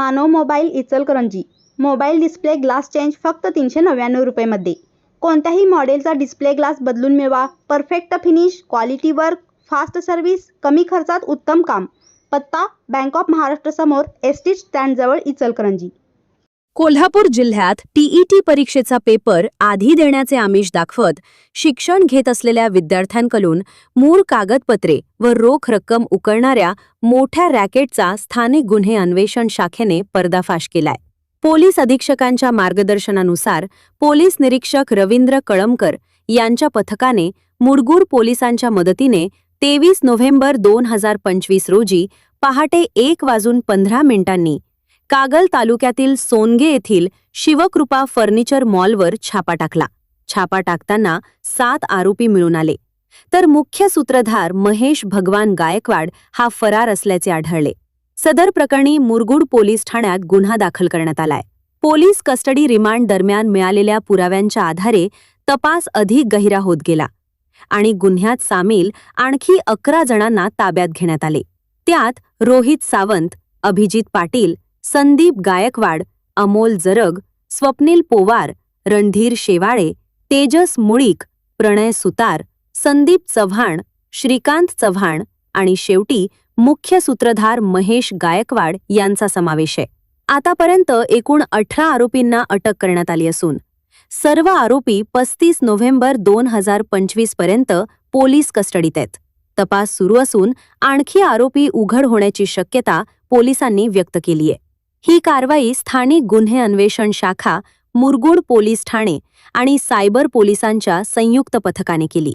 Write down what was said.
Nano mobile Ichalkaranji. Mobile display glass change फक्त तीनशे नव्याण्णव रुपयेमध्ये. कोणत्याही मॉडेलचा डिस्प्ले ग्लास बदलून मिळवा. Perfect finish quality work fast service कमी खर्चात उत्तम काम. पत्ता बँक ऑफ महाराष्ट्र समोर एस टी स्टँडजवळ इचलकरंजी. कोल्हापूर जिल्ह्यात टीईटी परीक्षेचा पेपर आधी देण्याचे आमिष दाखवत शिक्षण घेत असलेल्या विद्यार्थ्यांकडून मूळ कागदपत्रे व रोख रक्कम उकळणाऱ्या मोठ्या रॅकेटचा स्थानिक गुन्हे अन्वेषण शाखेने पर्दाफाश केलाय. पोलीस अधीक्षकांच्या मार्गदर्शनानुसार पोलीस निरीक्षक रवींद्र कळमकर यांच्या पथकाने मुडगूर पोलिसांच्या मदतीने तेवीस नोव्हेंबर दोन हजार पंचवीस रोजी पहाटे एक वाजून पंधरा मिनिटांनी कागल तालुक्यातील सोनगे येथील शिवकृपा फर्निचर मॉलवर छापा टाकला. छापा टाकताना सात आरोपी मिळून आले. तर मुख्य सूत्रधार महेश भगवान गायकवाड हा फरार असल्याचे आढळले. सदर प्रकरणी मुरगुड पोलीस ठाण्यात गुन्हा दाखल करण्यात आलाय. पोलीस कस्टडी रिमांड दरम्यान मिळालेल्या पुराव्यांच्या आधारे तपास अधिक गहिरा होत गेला आणि गुन्ह्यात सामील आणखी अकरा जणांना ताब्यात घेण्यात आले. त्यात रोहित सावंत अभिजित पाटील संदीप गायकवाड अमोल जरग स्वप्नील पोवार रणधीर शेवाळे तेजस मुळीक प्रणय सुतार संदीप चव्हाण श्रीकांत चव्हाण आणि शेवटी मुख्य सूत्रधार महेश गायकवाड यांचा समावेश आहे. आतापर्यंत एकूण अठरा आरोपींना अटक करण्यात आली असून सर्व आरोपी पस्तीस नोव्हेंबर दोन हजार पंचवीसपर्यंत पोलीस कस्टडीत आहेत. तपास सुरू असून आणखी आरोपी उघड होण्याची शक्यता पोलिसांनी व्यक्त केलीय ही कारवाई स्थानिक गुन्हे अन्वेषण शाखा मुरगुड पोलीस ठाणे आणि सायबर पोलिसांच्या संयुक्त पथकाने केली.